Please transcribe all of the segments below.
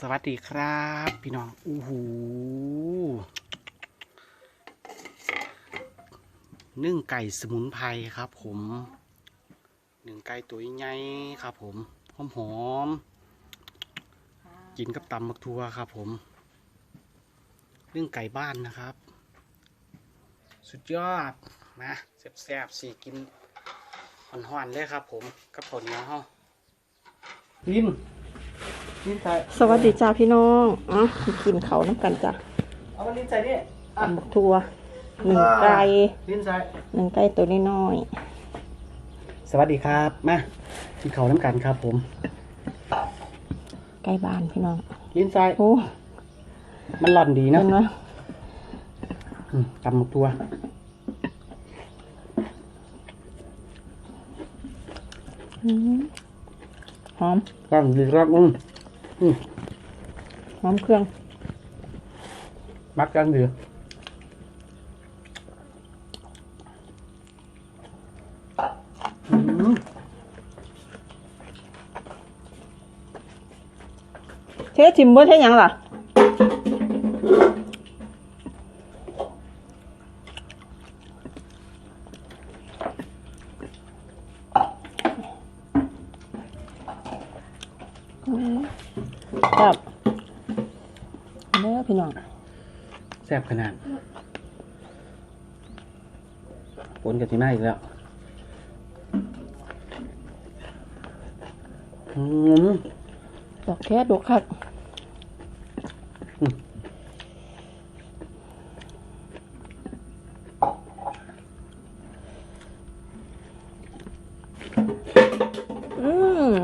สวัสดีครับ พี่น้องอู้หูนึ่งไก่สมุนไพรครับ ผมหนึ่งไก่ตัวใหญ่ครับ ผมหอมหอมกินกับตำบักทัวครับ ผมเนึ่งไก่บ้านนะครับ สุดยอดนะแซ่บๆสิกินห่อนๆเลยครับ ผมกับผลเนื้อห้อลินลินใส่สวัสดีจ้าพี่น้องอะกินเขาวน้ำกันจ้ะเอามาลิ้นใส่นี่ตำบักทัวหนึ่งไก่ลิ้นใส่หนึ่งไก่ตัวน้อยสวัสดีครับ มาที่เขาน้ำกันครับผมๆไก่บ้านพี่น้อง ลิ้นใส่โอ้ มันหล่อนดีนะเห็นไหมอืมตำหมกตัวอืมหอมก็ดีครับอืมอืม หอมเครื่อง มักกันดีอืมเทชิมเบิร์เทหยังล่ะอืม ครับเด้อพี่น้องแซ่บขนาดปนกับที่มาอีกแล้วอืมดอกแค่ดอกคัก อืม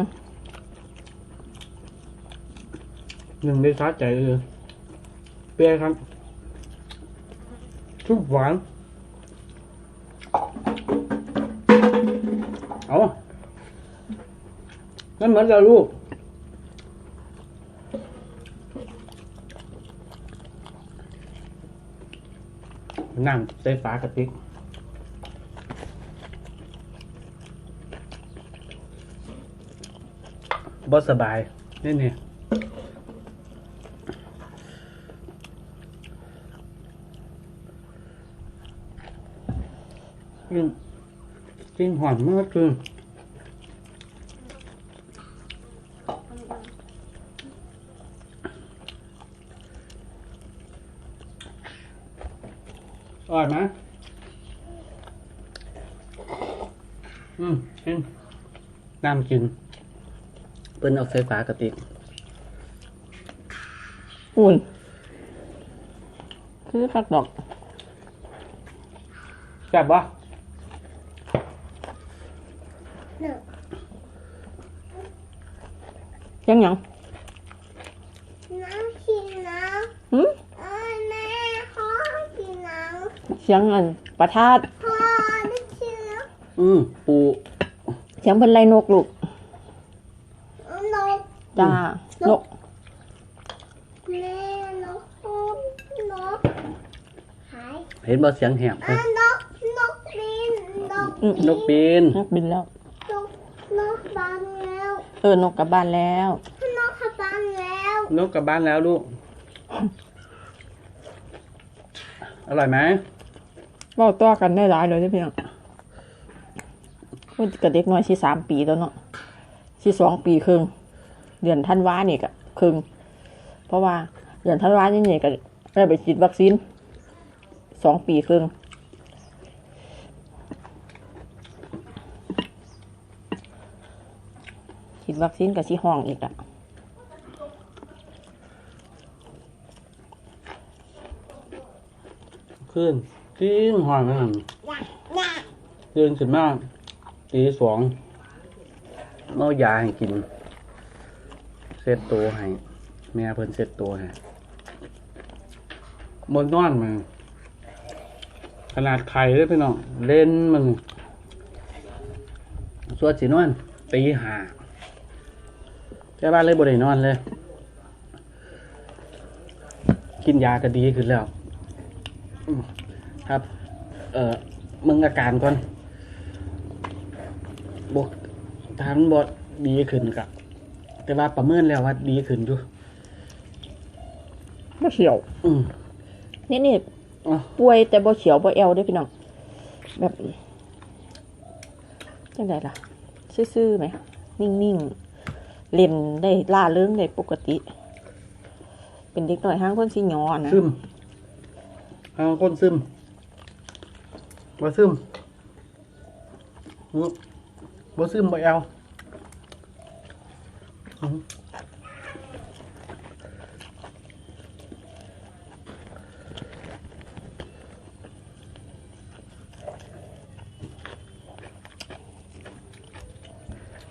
หนึ่งในซาใจเลยเปรี้ยวครับชุบหวานเอานั่นเหมือนเราลูกน้ำใส่ฝากระติกบ่สบายนี่นี่ ยิ่งยิ่งหอมมากคืออร่อยไหมอืมกินน้ำกินเปิ้นเอาใส่ฝากระติกอุ่นคือคักดอกแซ่บปะ ยังหยังน้ำกินน้หืมำเอ้ยแม่พ่อกินน้เสียงอันประทาดำพ่อได้กินน้อืมปูเสียงเป็นไรนกลูกำนกจ้านกแม่นกนกหายเห็นบ่เสียงแหบอะนกนกบินนกอืมนกปีนนกบินแล้ว นกนกบานแล้ว เออนกกลับบ้านแล้ว นกขบานแล้วนกกลับบ้านแล้วลูก อร่อยไหมเว้าต่อกันได้หลายเลยเด้อพี่น้องพูดกับเด็กน้อยสิสามปีแล้วเนาะสิสองปีครึ่งเดือนธันวานี่ก็ครึ่งเพราะว่าเดือนธันวานี่นี่ก็ได้ไปฉีดวัคซีนสองปีครึ่ง ฉีดวัคซีนกับชีห้องอีกอะขึ้นกินหอยมันตื่นขึ้นมากตีสองเมายาให้กินเซ็ตตัวให้ แม่เพิ่นเซ็ตตัวให้บนนอนมันขนาดไข่เลยพี่น้อง เล่นมันสวดสีนอนตีหา แค่บ้านเลยบ่ได้นอนเลย กินยาก็ดีขึ้นแล้วอืมครับ เอ่อมึงอาการก่อนบวกทานบอดดีขึ้นกับแต่ว่าประเมินแล้วว่าดีขึ้นอยู่บ่เขียว อืมนี่นี่อะป่วยแต่บ่เขียวบ่แอวเด้อพี่น้องแบบจังไดล่ะ ซื่อๆไหม นิ่งๆ เล่นได้ล่าเริงได้ปกติ เป็นเด็กน้อยห้างคนสิหยอนะซึมเอางคนซึมบ่ซึมบ่ซึมบ่เอา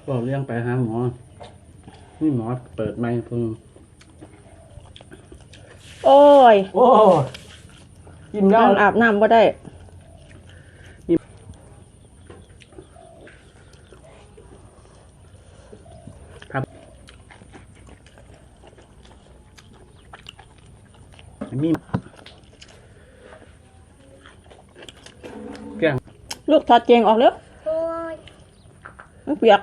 บอกเรื่องไปหาหมอ นี่หมอเปิดไมค์เพิ่งโอ้ยโอ้กินแล้วนั่งอาบน้ำบ่ได้มีแกงลูกถอดเกงออกเร็วโอ้ยมันเปียก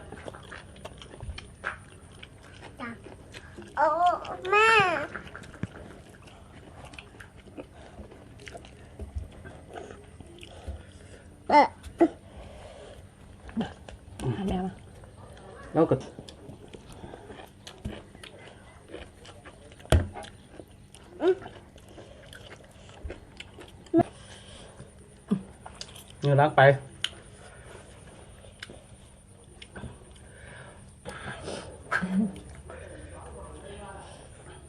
จับโอ้แม่เออหาแม่มา แล้วก็เนื้อรักไป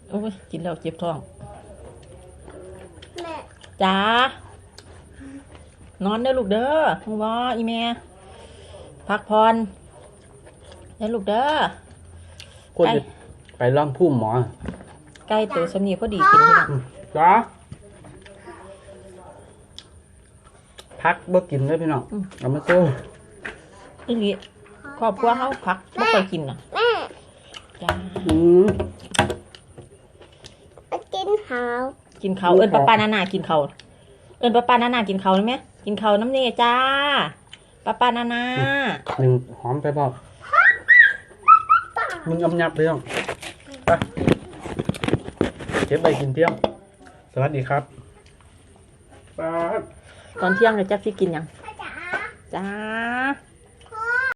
โอ้ยกินแล้วเจ็บท้อง แม่จ้านอนเด้อลูกเด้อมึงว่าอีแม่พักผ่อนเด้อลูกเด้อ ควรไปจะไปร่องพุ่มหมอใกล้ตัวสำนีพอดีกินพี่น้องอืมจ้าพักบ่กินเลยพี่น้องเอามาโซ่อีหลีครอบครัวเขาพักไม่ค่อยกินน่ะแม่จ้า อืมไป กินหาวกินเขาวลูกเอิญป้าขอป้านานากินเขาวเอิญป้าป้านานากินเขาวได้ไหมกินเขาวน้ำเนยจ้าป้าป้านานาหนึ่งหอมไปบอกมึงอำยับเรื่องไปเก็บไปกินเที่ยงสวัสดีครับป้าดตอนเที่ยงเลยจักสิกินหยังพ่อจ๋าจ้า